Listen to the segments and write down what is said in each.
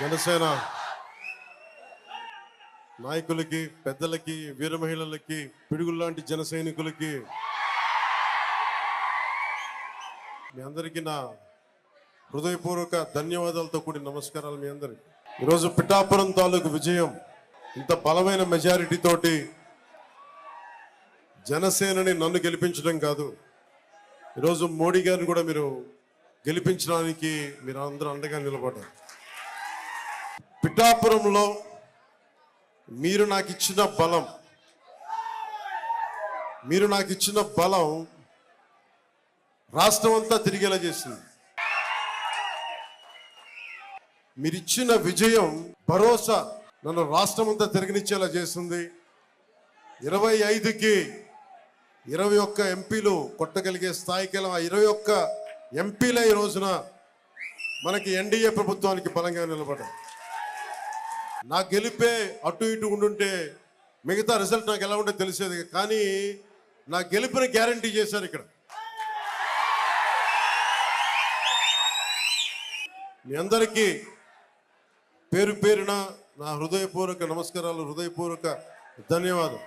జనసేన నాయకులకి పెద్దలకి వీర మహిళలకి పిడుగుల్లాంటి జన సైనికులకి మీ అందరికీ నా హృదయపూర్వక ధన్యవాదాలతో కూడిన నమస్కారాలు మీ అందరికి. ఈరోజు పిఠాపురం తాలూకు విజయం ఇంత బలమైన మెజారిటీతోటి జనసేనని నన్ను గెలిపించడం కాదు. ఈరోజు మోడీ గారిని కూడా మీరు గెలిపించడానికి మీరు అందరూ అండగా నిలబడ్డారు. పిఠాపురంలో మీరు నాకు ఇచ్చిన బలం మీరు నాకు ఇచ్చిన బలం రాష్ట్రం అంతా తిరిగేలా చేసింది. మీరిచ్చిన విజయం భరోసా నన్ను రాష్ట్రం అంతా తిరగనిచ్చేలా చేసింది. ఇరవై ఐదుకి ఇరవై ఒక్క ఎంపీలు కొట్టగలిగే స్థాయికి ఆ ఇరవై ఒక్క ఎంపీల ఈ రోజున మనకి ఎన్డీఏ ప్రభుత్వానికి బలంగా నిలబడ్డాయి నా గెలిపే అటు ఇటు ఉండుంటే మిగతా రిజల్ట్ నాకు ఎలా ఉంటే తెలిసేది. కానీ నా గెలుపుని గ్యారంటీ చేశారు ఇక్కడ. మీ అందరికీ పేరు పేరున నా హృదయపూర్వక నమస్కారాలు హృదయపూర్వక ధన్యవాదం.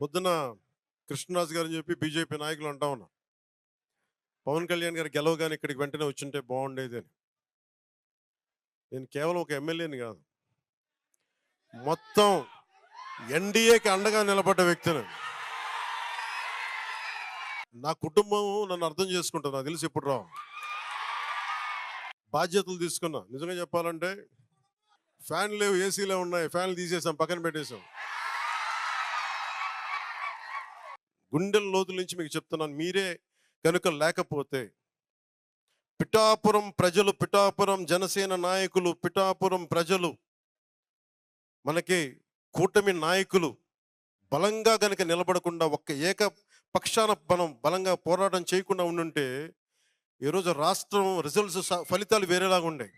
పొద్దున కృష్ణరాజు గారు చెప్పి బీజేపీ నాయకులు అంటా ఉన్నా. పవన్ కళ్యాణ్ గారు గెలవగానే ఇక్కడికి వెంటనే వచ్చింటే బాగుండేది అని. నేను కేవలం ఒక ఎమ్మెల్యేని కాదు. మొత్తం ఎన్డీఏకి అండగా నిలబడ్డ వ్యక్తిని. నా కుటుంబం నన్ను అర్థం చేసుకుంటుంది. నాకు తెలిసి ఇప్పుడు రా బాధ్యతలు తీసుకున్నా. నిజంగా చెప్పాలంటే ఫ్యాన్ లేవు ఏసీలే ఉన్నాయి. ఫ్యాన్లు తీసేసాం పక్కన పెట్టేసాం గుండెల లోతుల నుంచి మీకు చెప్తున్నాను. మీరే కనుక లేకపోతే పిఠాపురం ప్రజలు పిఠాపురం జనసేన నాయకులు పిఠాపురం ప్రజలు మనకి కూటమి నాయకులు బలంగా కనుక నిలబడకుండా ఒక్క ఏక పక్షాన మనం బలంగా పోరాటం చేయకుండా ఉండుంటే ఈరోజు రాష్ట్రం రిజల్ట్స్ ఫలితాలు వేరేలాగా ఉండే.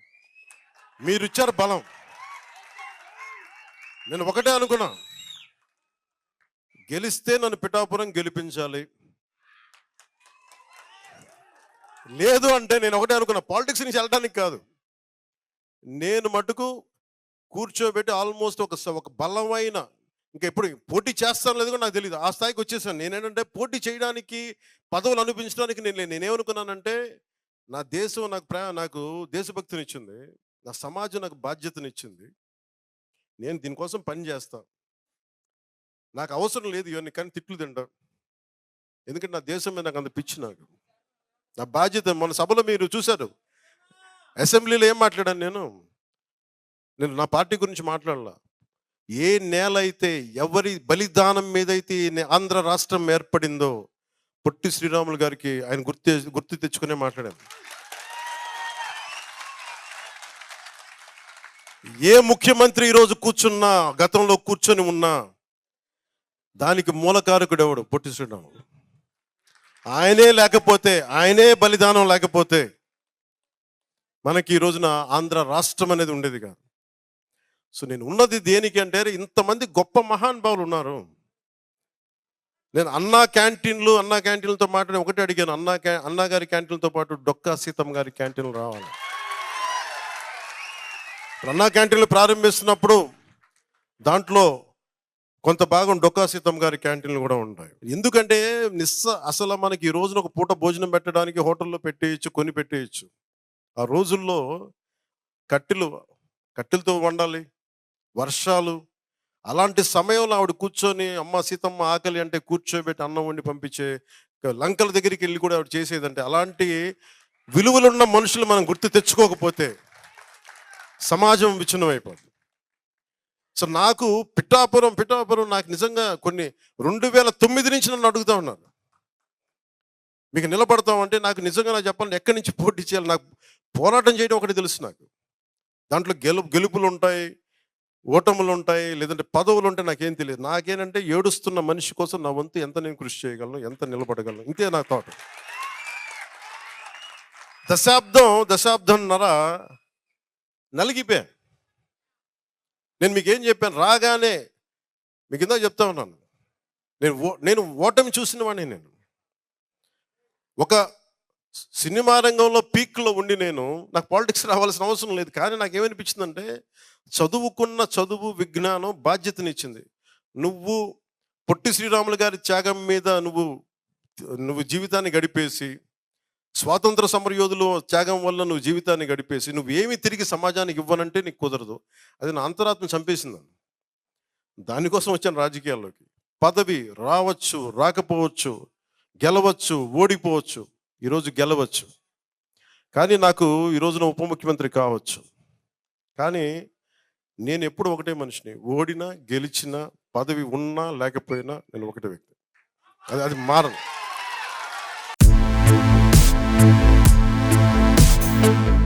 మీరు ఇచ్చారు బలం. నేను ఒకటే అనుకున్నా. గెలిస్తే నన్ను పిఠాపురం గెలిపించాలి. లేదు అంటే నేను ఒకటే అనుకున్నా పాలిటిక్స్ నుంచి వెళ్ళడానికి కాదు. నేను మటుకు కూర్చోబెట్టి ఆల్మోస్ట్ ఒక ఒక బలమైన ఇంకా ఎప్పుడు పోటీ చేస్తాను లేదు కూడా నాకు తెలియదు ఆ స్థాయికి వచ్చేసాను. నేనేంటంటే పోటీ చేయడానికి పదవులు అనిపించడానికి నేను నేనేమనుకున్నానంటే నా దేశం నాకు ప్రా నాకు దేశభక్తినిచ్చింది. నా సమాజం నాకు బాధ్యతనిచ్చింది. నేను దీనికోసం పని చేస్తా. నాకు అవసరం లేదు ఇవన్నీ కానీ తిట్లు తింటా. ఎందుకంటే నా దేశం మీద నాకు అంత పిచ్చి నాకు. నా బాధ్యత మన సభలో మీరు చూశారు. అసెంబ్లీలో ఏం మాట్లాడాను నేను? నేను నా పార్టీ గురించి మాట్లాడలా. ఏ నేల అయితే ఎవరి బలిదానం మీదైతే ఆంధ్ర రాష్ట్రం ఏర్పడిందో పొట్టి శ్రీరాములు గారికి ఆయన గుర్తు గుర్తు తెచ్చుకునే మాట్లాడాను. ఏ ముఖ్యమంత్రి ఈరోజు కూర్చున్నా గతంలో కూర్చొని ఉన్నా దానికి మూలకారకుడు ఎవడు? పొట్టి శ్రీరాములు. ఆయనే లేకపోతే ఆయనే బలిదానం లేకపోతే మనకి ఈ రోజున ఆంధ్ర రాష్ట్రం అనేది ఉండేది కాదు. సో నేను ఉన్నది దేనికి అంటే ఇంతమంది గొప్ప మహానుభావులు ఉన్నారు. నేను అన్నా క్యాంటీన్లు అన్నా క్యాంటీన్లతో మాట్లాడి ఒకటి అడిగాను. అన్నా క్యా అన్నా గారి క్యాంటీన్లతో పాటు డొక్కా సీతమ్మ గారి క్యాంటీన్లు రావాలి. అన్నా క్యాంటీన్లు ప్రారంభిస్తున్నప్పుడు దాంట్లో కొంత భాగం డొక్కా సీతమ్మ గారి క్యాంటీన్లు కూడా ఉంటాయి. ఎందుకంటే నిస్స అసలు మనకి ఈ రోజున ఒక పూట భోజనం పెట్టడానికి హోటల్లో పెట్టేయచ్చు కొని పెట్టేయచ్చు. ఆ రోజుల్లో కట్టెలు కట్టెలతో వండాలి వర్షాలు అలాంటి సమయంలో ఆవిడ కూర్చొని అమ్మ సీతమ్మ ఆకలి అంటే కూర్చోబెట్టి అన్నం వండి పంపించే లంకల దగ్గరికి వెళ్ళి కూడా ఆవిడ చేసేదంటే అలాంటి విలువలున్న మనుషులు మనం గుర్తు తెచ్చుకోకపోతే సమాజం విచ్ఛిన్నం అయిపోతుంది సో నాకు పిఠాపురం పిఠాపురం నాకు నిజంగా కొన్ని రెండు వేల తొమ్మిది నుంచి నన్ను అడుగుతా ఉన్నారు. మీకు నిలబడతామంటే నాకు నిజంగా నా చెప్పాలి ఎక్కడి నుంచి పోటీ చేయాలి? నాకు పోరాటం చేయడం ఒకటి తెలుసు నాకు. దాంట్లో గెలు గెలుపులు ఉంటాయి ఓటములు ఉంటాయి లేదంటే పదవులు ఉంటాయి నాకేం తెలియదు. నాకేనంటే ఏడుస్తున్న మనిషి కోసం నా వంతు ఎంత నేను కృషి చేయగలను ఎంత నిలబడగలను? ఇంతే నా థాట్. దశాబ్దం దశాబ్దంన్నర నలిగిపోయాను. నేను మీకు ఏం చెప్పాను? రాగానే మీకు ఇందా చెప్తా ఉన్నాను. నేను ఓ నేను ఓటమి చూసిన వాడిని నేను. ఒక సినిమా రంగంలో పీక్లో ఉండి నేను నాకు పాలిటిక్స్ రావాల్సిన అవసరం లేదు. కానీ నాకు ఏమనిపించిందంటే చదువుకున్న చదువు విజ్ఞానం బాధ్యతనిచ్చింది. నువ్వు పొట్టి శ్రీరాములు గారి త్యాగం మీద నువ్వు నువ్వు జీవితాన్ని గడిపేసి స్వాతంత్ర సమరయోధులు త్యాగం వల్ల నువ్వు జీవితాన్ని గడిపేసి నువ్వు ఏమి తిరిగి సమాజానికి ఇవ్వనంటే నీకు కుదరదు. అది నా అంతరాత్మ చంపేసింది దానికోసం వచ్చాను రాజకీయాల్లోకి. పదవి రావచ్చు రాకపోవచ్చు గెలవచ్చు ఓడిపోవచ్చు ఈరోజు గెలవచ్చు. కానీ నాకు ఈ రోజున ఉప ముఖ్యమంత్రి కావచ్చు. కానీ నేను ఎప్పుడు ఒకటే మనిషిని. ఓడినా గెలిచినా పదవి ఉన్నా లేకపోయినా నేను ఒకటే వ్యక్తి. అది అది మారను Thank you